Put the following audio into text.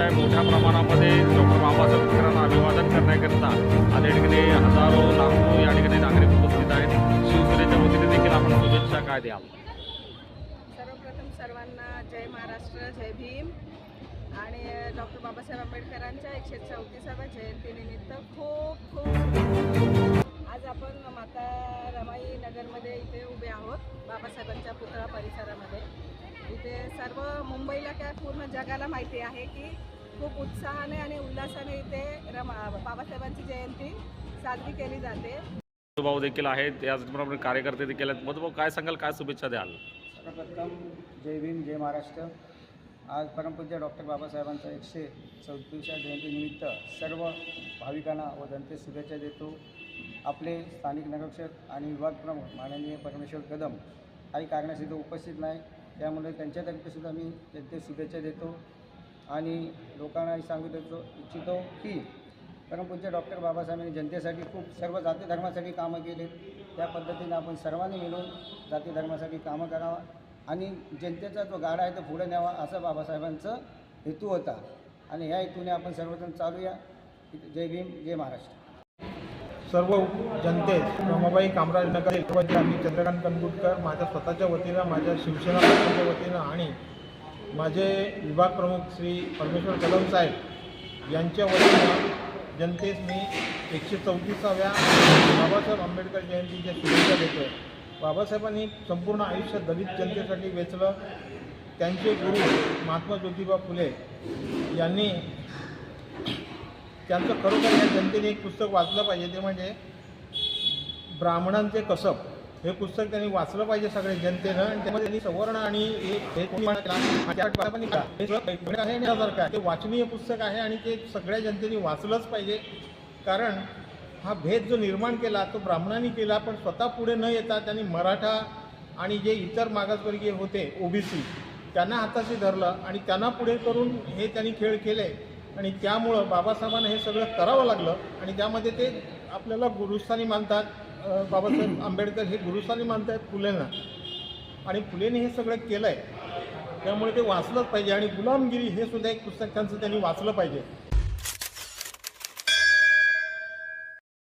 आहे. मोठ्या प्रमाणामध्ये डॉक्टर बाबासाहेब आंबेडकरांना अभिवादन करण्याकरिता आता या ठिकाणी हजारो लाखो या ठिकाणी नागरिक उपस्थित आहेत. शिवसेनेच्या वतीने देखील आपण शुभेच्छा काय द्याल? सर्वप्रथम सर्वांना जय महाराष्ट्र जय भीम. आणि डॉक्टर बाबासाहेब आंबेडकरांच्या एकशे चौतीसाव्या जयंतीनिमित्त खूप खूप आज आपण माता रमाई नगरमध्ये इथे उभे आहोत. बाबासाहेबांच्या पुतळा काय पूर्ण जगाला माहिती आहे की खूप उत्साहाने आणि उल्हासाने इथे रमा बाबासाहेबांची जयंती साजरी केली जाते. भाऊ देखील आहेत. त्याचप्रमाणे कार्यकर्ते देखील आहेत. मधुभाऊ काय सांगाल? काय शुभेच्छा द्याल? सर्वप्रथम जय भीम जय महाराष्ट्र. आज परमपूज्य डॉक्टर बाबासाहेबांच्या एकशे चौतीसच्या जयंतीनिमित्त सर्व भाविकांना व जनतेस शुभेच्छा देतो. आपले स्थानिक नगरक्षक आणि विभाग प्रमुख माननीय परमेश्वर कदम काही कारणासाठी उपस्थित नाही त्यामुळे त्यांच्यातर्फेसुद्धा आम्ही मी शुभेच्छा देतो आणि लोकांनाही सांगू देतो इच्छितो की परमपूज्य डॉक्टर बाबासाहेबांनी जनतेसाठी खूप सर्व जाती धर्मासाठी कामं केले. त्या पद्धतीने आपण सर्वांनी मिळून जाती धर्मासाठी कामं करावा आणि जनतेचा जो गाडा आहे तो पुढे न्यावा असा बाबासाहेबांचा हेतू होता. आणि ह्या हेतूने आपण सर्वजण चालूया. जय भीम जय महाराष्ट्र. सर्व जनतेत रमाबाई कामराज नगर वतीने आम्ही चंद्रकांत कनगुटकर माझ्या स्वतःच्या वतीनं माझ्या शिवसेना पक्षाच्या वतीनं आणि माझे विभाग प्रमुख श्री परमेश्वर कदम साहेब यांच्या वतीनं जनतेस मी एकशे चौतीसाव्या बाबासाहेब आंबेडकर जयंतीच्या शुभेच्छा देतो बाबासाहेबांनी संपूर्ण आयुष्य दलित जनतेसाठी वेचलं. त्यांचे गुरु महात्मा ज्योतिबा फुले यांनी त्यांचं खरोखर या जनतेने एक पुस्तक वाचलं पाहिजे ते म्हणजे ब्राह्मणांचे कसब. हे पुस्तक त्यांनी वाचलं पाहिजे सगळ्या जनतेनं आणि त्यामध्ये त्यांनी सवर्ण आणि हे- आहे यासारखं ते वाचनीय पुस्तक आहे आणि ते सगळ्या जनतेने वाचलंच पाहिजे. कारण हा भेद जो निर्माण केला तो ब्राह्मणांनी केला पण स्वतः पुढे न येता त्यांनी मराठा आणि जे इतर मागासवर्गीय होते ओबीसी त्यांना हाताशी धरलं आणि त्यांना पुढे करून हे त्यांनी खेळ केले. आणि त्यामुळं बाबासाहेबांना हे सगळं करावं लागलं आणि त्यामध्ये ते आपल्याला गुरुस्थानी मानतात. बाबासाहेब आंबेडकर हे गुरुस्थानी मानतात फुलेंना. आणि फुलेने हे सगळं केलं आहे त्यामुळे ते वाचलंच पाहिजे आणि गुलामगिरी हे सुद्धा एक पुस्तक त्यांचं त्यांनी वाचलं पाहिजे.